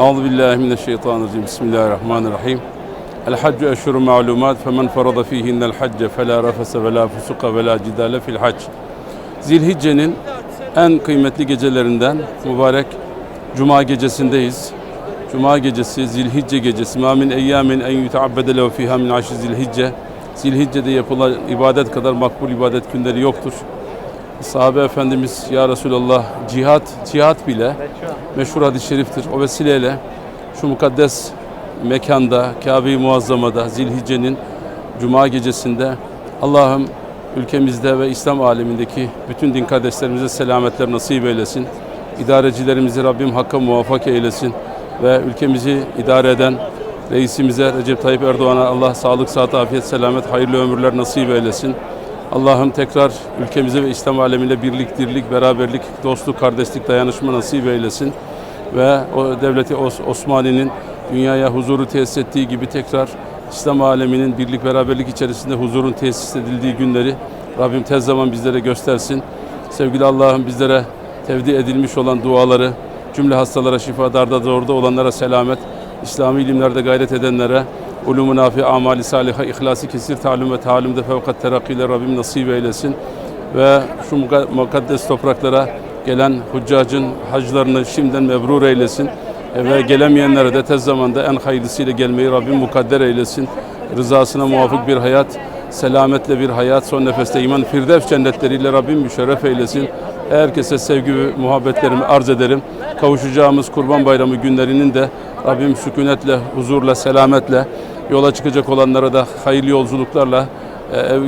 Euzu billahi mineşşeytanirracim. Bismillahirrahmanirrahim. El haccu eşhurun ma'lumat femen farada fihinnel hacce fela rafese ve la fusuka ve la cidale fil hac. Zilhicce'nin en kıymetli gecelerinden mübarek Cuma gecesindeyiz. Cuma gecesi, Zilhicce gecesi. Ma min eyyamin en yutaabbede lehu fiha min aşri Zilhicce. Zilhicce'de yapılan ibadet kadar makbul ibadet günleri yoktur. Sahabe Efendimiz Ya Resulallah cihat, cihat bile meşhur hadis-i şeriftir. O vesileyle şu mukaddes mekanda, Kabe-i Muazzama'da, Zilhicce'nin Cuma gecesinde Allah'ım ülkemizde ve İslam alemindeki bütün din kardeşlerimize selametler nasip eylesin. İdarecilerimizi Rabbim hakka muvaffak eylesin ve ülkemizi idare eden reisimize Recep Tayyip Erdoğan'a Allah sağlık, sıhhat, afiyet, selamet, hayırlı ömürler nasip eylesin. Allah'ım tekrar ülkemize ve İslam aleminde birlik, dirlik, beraberlik, dostluk, kardeşlik, dayanışma nasip eylesin. Ve o devleti Os- Osmani'nin dünyaya huzuru tesis ettiği gibi tekrar İslam aleminin birlik, beraberlik içerisinde huzurun tesis edildiği günleri Rabbim tez zaman bizlere göstersin. Sevgili Allah'ım bizlere tevdi edilmiş olan duaları, cümle hastalara şifa, darda zorda olanlara selamet, İslami ilimlerde gayret edenlere, ulûm-u nafi, amali saliha, ihlası kesir, talim ve talimde fevkat terakkiyle Rabbim nasip eylesin. Ve şu muka- mukaddes topraklara gelen huccacın haclarını şimdiden mebrur eylesin. E, Ve gelemeyenlere de tez zamanda en hayırlısıyla gelmeyi Rabbim mukadder eylesin. Rızasına muvafık bir hayat, selametle bir hayat, son nefeste iman, firdevs cennetleriyle Rabbim müşerref eylesin. Herkese sevgi ve muhabbetlerimi arz ederim. Kavuşacağımız Kurban Bayramı günlerinin de Rabbim sükunetle, huzurla, selametle yola çıkacak olanlara da hayırlı yolculuklarla e,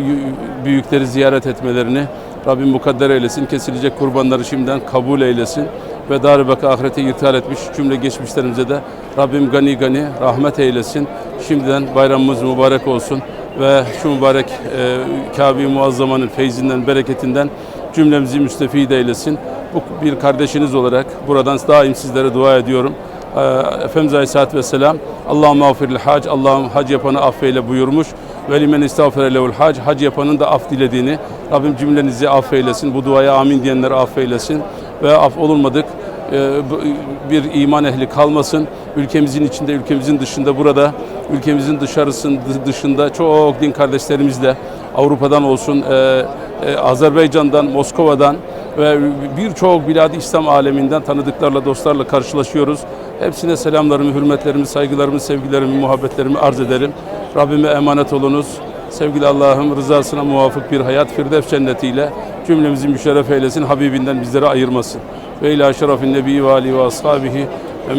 büyükleri ziyaret etmelerini Rabbim mukadder eylesin. Kesilecek kurbanları şimdiden kabul eylesin. Ve dar baka ahirete irtihal etmiş cümle geçmişlerimize de Rabbim gani gani rahmet eylesin. Şimdiden bayramımız mübarek olsun. Ve şu mübarek e, Kabe-i Muazzama'nın feyzinden, bereketinden cümlemizi müstefid eylesin. Bu bir kardeşiniz olarak buradan daim sizlere dua ediyorum. Ee, Efendimiz Aleyhisselatü Vesselam Allah'ım mağfiril hac, Allah'ım hac yapanı affeyle buyurmuş. Ve limen istağfere lehul hac, hac yapanın da af dilediğini Rabbim cümlenizi affeylesin. Bu duaya amin diyenleri affeylesin. Ve af olunmadık e, bir iman ehli kalmasın. Ülkemizin içinde, ülkemizin dışında burada, ülkemizin dışarısında, dışında çok din kardeşlerimizle Avrupa'dan olsun, e, e, Azerbaycan'dan, Moskova'dan ve birçok bilad İslam aleminden tanıdıklarla, dostlarla karşılaşıyoruz. Hepsine selamlarımı, hürmetlerimi, saygılarımı, sevgilerimi, muhabbetlerimi arz ederim. Rabbime emanet olunuz. Sevgili Allah'ım rızasına muvafık bir hayat Firdevs cennetiyle cümlemizi müşerref eylesin. Habibinden bizleri ayırmasın. Ve ila şerefin nebi ve ali ve ashabihi ve